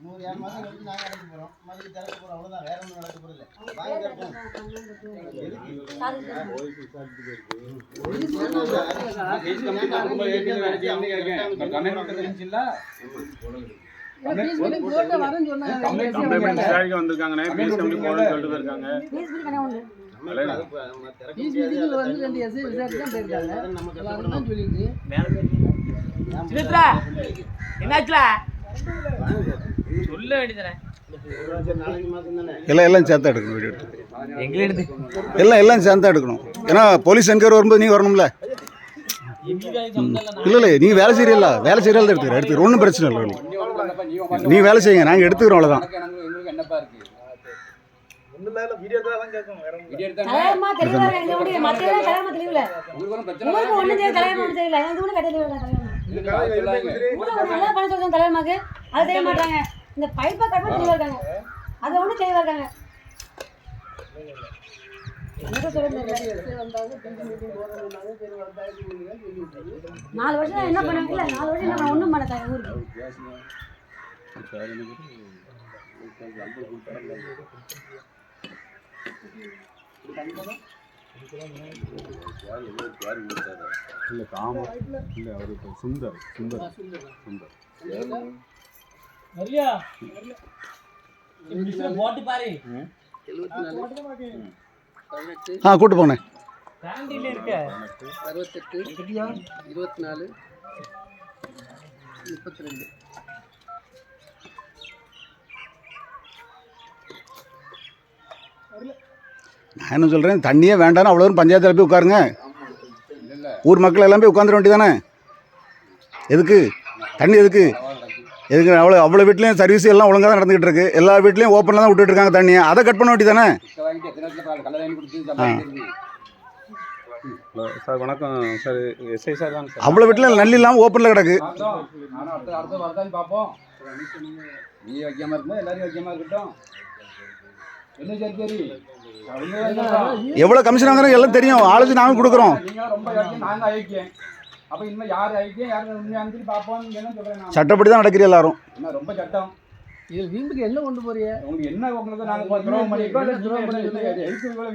நூறு ஏமாசம் கழிச்சு நாங்கள் போகிறோம் மறுபடியும் திறக்க போகிறோம் அவ்வளோதான் வேற ஒன்றும் நடக்க போகிறது வாங்கி திறப்போம் சொல்லிட்டு என்னாச்சுல? சொல்ல வேண்டியதானே தானே எல்லாம் எல்லாம் சேர்த்து எடுக்கணும் வீடியோ எடுத்து எங்களை எடுத்து எல்லாம் எல்லாம் சேர்ந்து எடுக்கணும் ஏன்னா போலீஸ் என்கொயரி வரும்போது நீ வரணும்ல இல்லை இல்லை நீ வேலை செய்யல வேலை செய்யறத எடுத்துக்கிற எடுத்துக்கிற ஒன்றும் பிரச்சனை இல்லை இல்லை. நீ வேலை செய்யுங்க நாங்கள் எடுத்துக்கிறோம் அவ்வளோதான் தலைவமா இந்த பைப்பை கட்ட தெளிவா இருக்காங்க அது ஒண்ணு தெளிவா இருக்காங்க. நாலு வருஷம் என்ன பண்ணாங்க இல்ல நாலு வருஷம் என்ன பண்ண ஒண்ணும் பண்ண தாங்க ஊருக்கு இல்லை காம. இல்லை அவர் சுந்தர். சுந்தர். சுந்தர். மரியா போட்டு பாரு. ஆ கூட்டு போனேன் கேண்டீன்ல இருக்க. அறுபத்தெட்டு. இருபத்தி நாலு. முப்பத்தி ரெண்டு நான் என்ன சொல்கிறேன் தண்ணியே வேண்டாம்னு அவ்வளோ தூரம் பஞ்சாயத்தில் போய் உட்காருங்க. ஊர் மக்கள் எல்லாம் போய் உட்காந்துட வேண்டியதானே? எதுக்கு? தண்ணி எதுக்கு? எதுக்கு அவ்வளோ அவ்வளோ வீட்லேயும் சர்வீஸ் எல்லாம் ஒழுங்காக தான் நடந்துகிட்டு இருக்கு. எல்லா வீட்லேயும் ஓப்பனில் தான் விட்டுட்டு இருக்காங்க தண்ணியை அதை கட் பண்ண வேண்டியதானே ஹலோ சார் வணக்கம். Sir SI sir sir. அவ்வளோ வீட்டில் நல்லி இல்லாமல் ஓப்பனில் கிடக்கு. நீ வைக்காம இருக்கணும் எல்லாரும் வைக்காம இருக்கட்டும் தான் எவ்வளோ கமிஷன் வாங்குறாங்க எல்லாம் தெரியும். ஆலோசனை நாங்கள் கொடுக்குறோம். அப்ப இனிமே யார் ஐக்கியம் யார் உண்மையானு சொல்லி பார்ப்போம் என்ன சொல்றேன் நான்? சட்டப்படி தான் நடக்கிறீ எல்லாரும். என்ன ரொம்ப சட்டம். இதில் வீம்புக்கு என்ன கொண்டு போறிய உங்களுக்கு என்ன உங்களுக்கு நாங்க துரோகம்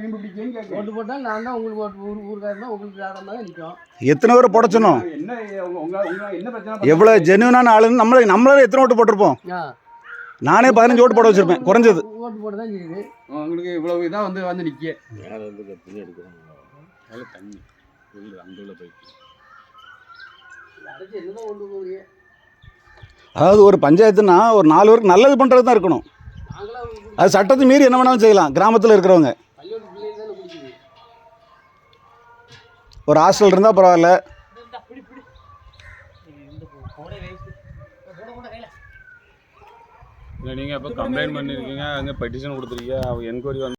வீம்பு கேட்கணும் ஓட்டு போட்டால் நான் தான் உங்களுக்கு ஊர் ஊருக்காரன் தான் உங்களுக்கு ஆடாம தான் நிற்கும். எத்தனை பேரை போட சொன்னோம் என்ன உங்க என்ன பிரச்சனை எவ்வளோ ஜென்யூனான ஆளுன்னு நம்மளே நம்மளால எத்தனை ஓட்டு போட்டிருப்போம்? நானே பதினஞ்சு ஓட்டு போட வச்சிருப்பேன் குறைஞ்சது. ஓட்டு போட்டு தான் செய்யுது. உங்களுக்கு இவ்வளவு இதான் வந்து வந்து நிக்க மேலே தண்ணி. உள்ள அந்த உள்ள போயிட்டு அடைச்சி என்னதான் கொண்டு போறிய அதாவது ஒரு பஞ்சாயத்துனா ஒரு நாலு பேருக்கு நல்லது பண்ணுறது தான் இருக்கணும். அது சட்டத்தை மீறி என்ன வேணாலும் செய்யலாம். கிராமத்தில் இருக்கிறவங்க. ஒரு ஹாஸ்டல் இருந்தால் பரவாயில்ல. இல்லை நீங்கள் இப்போ கம்ப்ளைண்ட் பண்ணியிருக்கீங்க அங்கே பெட்டிஷன் கொடுத்துருக்கீங்க என்கொயரி வந்து